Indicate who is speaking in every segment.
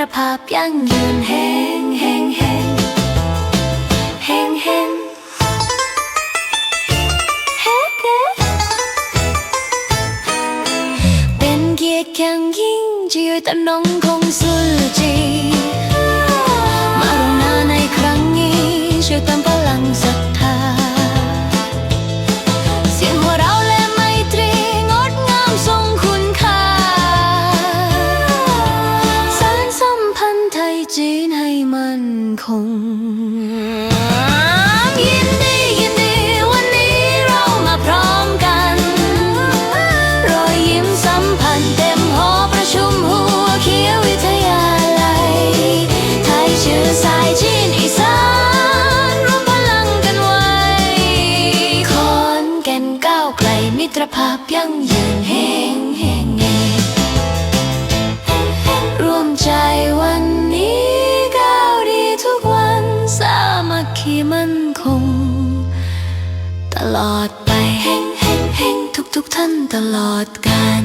Speaker 1: รภาพยั่งยืนเฮงเฮงเฮงเฮงเฮงเป็นเกียรติแข่งยิ่งจะอยืนตะนงคงสุจี ภาพยั่งยืนเฮงเฮงเฮงร่วมใจวันนี้ก้าวดีทุกวันสามัคคีมั่นคง ตลอดไปเฮงเฮงเฮงทุกทุกท่านตลอดกาล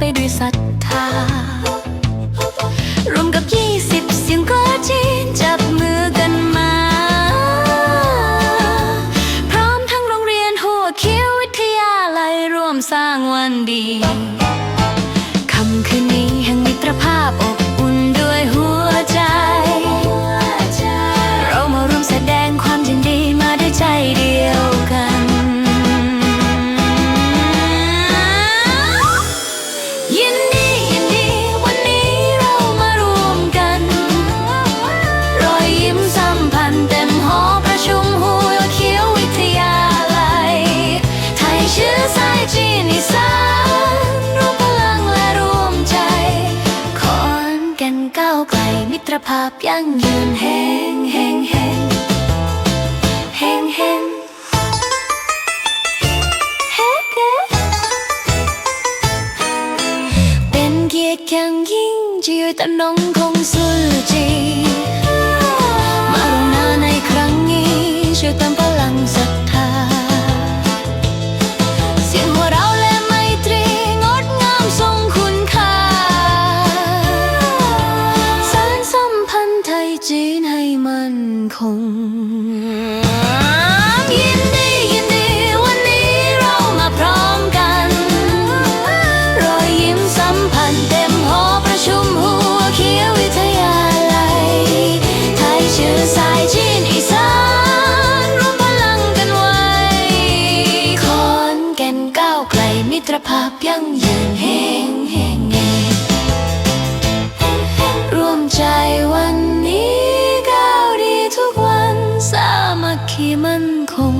Speaker 1: ไปด้วยศรัทธารวมกับ20เสียงก็จีนจับมือกันมา พร้อมทั้งโรงเรียนหัวคิววิทยาลัยร่วมสร้างวันดี ตรภาพยั่งยืนแห้งแห้งแห้งแห้งแห้งเป็นเกียรติแข่งยิ่งจะอยู่ตำนงคงสู้ คง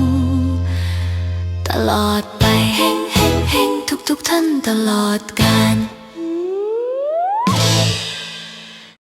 Speaker 1: ตลอดไปเฮงเฮงเฮงทุกทุกท่านตลอดกาล